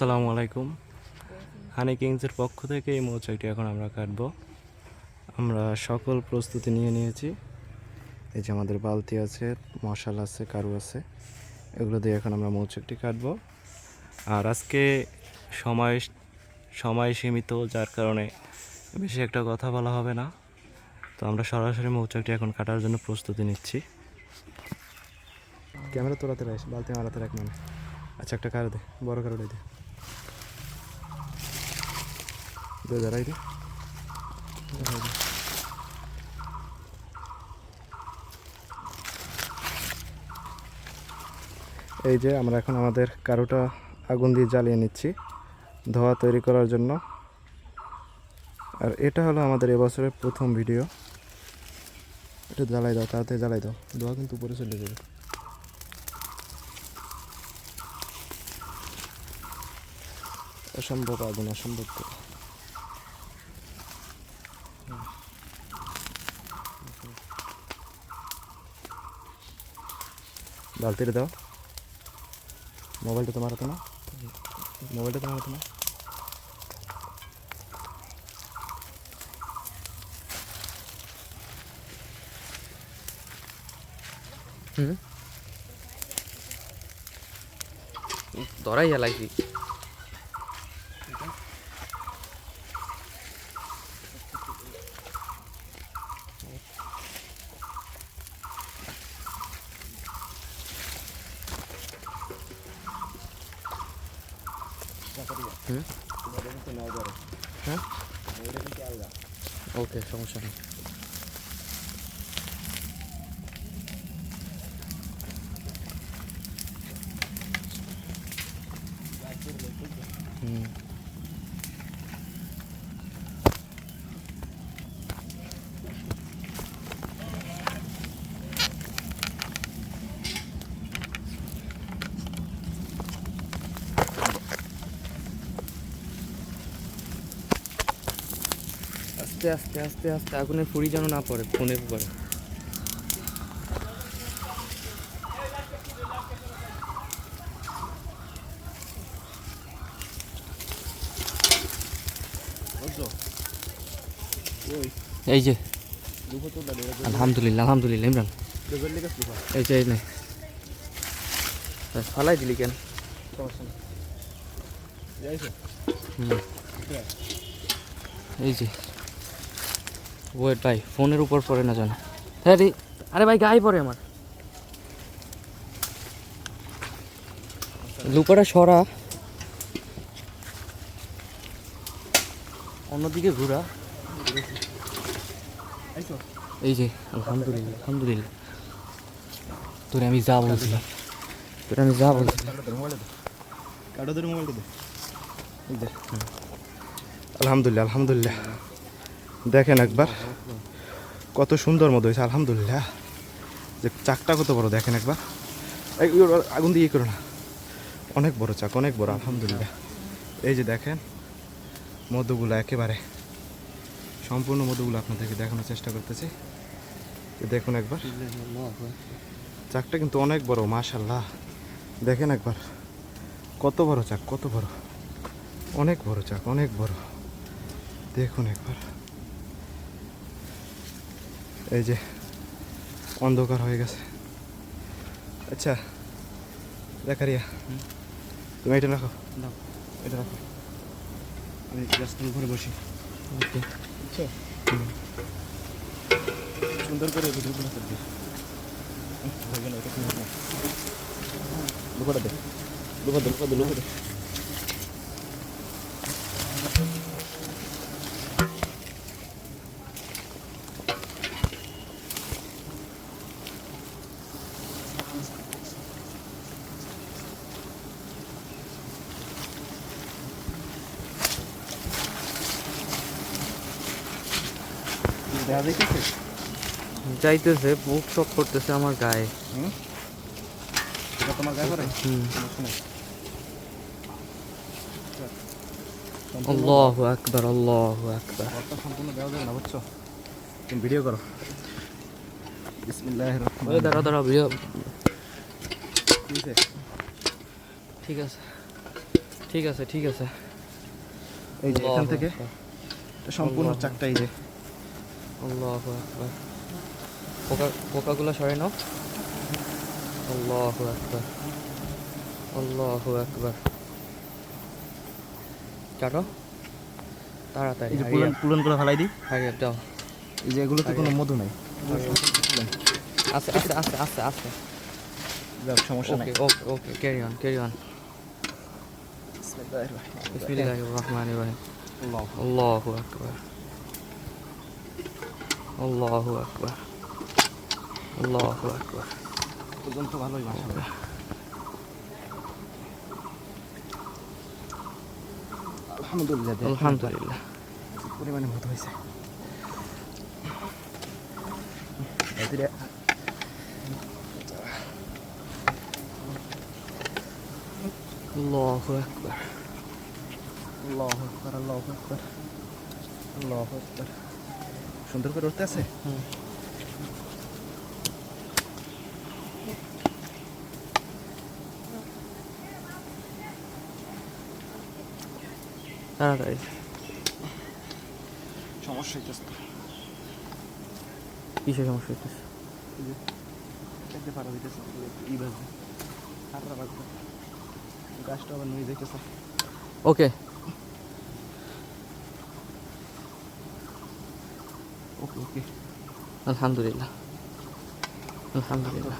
আসসালামু আলাইকুম। হানি কিংসের পক্ষ থেকে এই মৌচাকটি এখন আমরা কাটবো। আমরা সকল প্রস্তুতি নিয়ে নিয়েছি। এই যে আমাদের বালতি আছে, মশাল আছে, কারু আছে, এগুলো দিয়ে এখন আমরা মৌচাকটি কাটবো। আর আজকে সময় সময় সীমিত, যার কারণে বেশি একটা কথা বলা হবে না। তো আমরা সরাসরি মৌচাকটি এখন কাটার জন্য প্রস্তুতি নিচ্ছি। ক্যামেরা তোলাতে রাখিস বালতি মারাতে রাখ মানে। আচ্ছা একটা কারও দে, বড় কারোটাই দে দে এই যে আমরা এখন আমাদের কারোটা আগুন দিয়ে জ্বালিয়ে নিচ্ছি, ধোয়া তৈরি করার জন্য। আর এটা হলো আমাদের এবছরের প্রথম ভিডিও। এটা জ্বালাই দাও, তাড়াতাড়ি জ্বালাই দাও। ধোয়া কিন্তু উপরে চলে যাবে। অসম্ভব আগুন, অসম্ভব। বালতিটা দাও। মোবাইলটা তোমার হাতে না মোবাইলটা তোমার হাতে না ধরাই হেলাইছি। হুম? হ্যাঁ? ওকে সমস্যা নেই হুম আস্তে আস্তে আস্তে আস্তে। আগুনের ফুড়ি যেন না পড়ে ফোনের উপরে এই যে আলহামদুলিল্লাহ আলহামদুলিল্লাহ ইমরান। এই যে এই নে। ফালাই দিলি কেন? এই যে ওয়েট ভাই ফোনের উপর পড়ে না জানো। হ্যাঁ রে। আরে ভাই গায়ে পড়ে আমার। লুকাটা সরা। অন্যদিকে ঘোরা। এই যে আলহামদুলিল্লাহ আলহামদুলিল্লাহ। তোরে আমি যা বলছিলাম। তোরে আমি যা বলছিলাম। আলহামদুলিল্লাহ আলহামদুলিল্লাহ। দেখেন একবার। কত সুন্দর মতো হয়েছে, আলহামদুলিল্লাহ। যে চাকটা কত বড়, দেখেন একবার। আগুন দিয়ে ইয়ে করো না। অনেক বড় চাক, অনেক বড়, আলহামদুলিল্লাহ। এই যে দেখেন, মধুগুলো একেবারে সম্পূর্ণ মধুগুলো আপনাদেরকে দেখানোর চেষ্টা করতেছি। দেখুন একবার। চাকটা কিন্তু অনেক বড় মাশাল্লাহ দেখেন একবার। কত বড় চাক, কত বড়। অনেক বড় চাক, অনেক বড়। দেখুন একবার। এই যে অন্ধকার হয়ে গেছে। আচ্ছা দেখারিয়া তুমি এটা রাখো। দাও। এটা রাখো। আমি জাস্ট ঘরে বসি। ওকে। বুঝছ সুন্দর করে ভিডিও করে ফেলবি হয়ে লুকাটা দে। লুকা দে লুকা দে। দেখা যাইতেছে? বুক শক করতেছে আমার গায়ে। এটা তোমার গায়ে করে হুম। সমস্যা নেই। আল্লাহু আকবার আল্লাহু আকবার। সম্পূর্ণ দেওয়া যাবে না বুঝছ? তুমি ভিডিও করো। বিসমিল্লাহ ওই দাঁড়া দাঁড়া ভিডিও ঠিক আছে। ঠিক আছে ঠিক আছে। এই যে এখান থেকে সম্পূর্ণ আল্লাহু চাকটা এই যে। আল্লাহু আকবার। পোকা পোকাগুলো সরে নাও। আল্লাহু আকবার। আল্লাহু আকবার। কাটো তাড়াতাড়ি পুলন পুলন করে ফেলাই দিই। হারিয়ে দাও। এই যে এগুলোতে কোনো মধু নাই। আস্তে আস্তে আস্তে আস্তে আস্তে সমস্যা নাই। Okay okay okay carry on carry on বিসমিল্লাহির রহমানির রহিম। আল্লাহু আকবার। আল্লাহু আকবার আল্লাহু আকবার পর্যন্ত ভালোই মাশাআল্লাহ আলহামদুলিল্লাহ দেখেন আলহামদুলিল্লাহ পরিমাণে মতো হয়েছে এদিকে আল্লাহু আকবার আল্লাহ আকবার আল্লাহ আকবার আল্লাহ আকবার সুন্দর করে উঠতে আছে? হুম। তাড়াতাড়ি। সমস্যা হইতেছে। কিসের সমস্যা হইতেছে? দেখতে পারা হইতেছে ই বাজবে হাতরা বাজবে গাছটা আবার নুয়ে যাইতেছে। ওকে। ওকে ওকে আলহামদুলিল্লাহ আলহামদুলিল্লাহ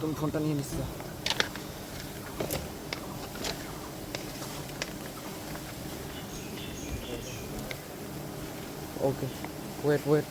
তুমি ফোনটা নিয়ে নিচ্ছ ওকে ওয়েট ওয়েট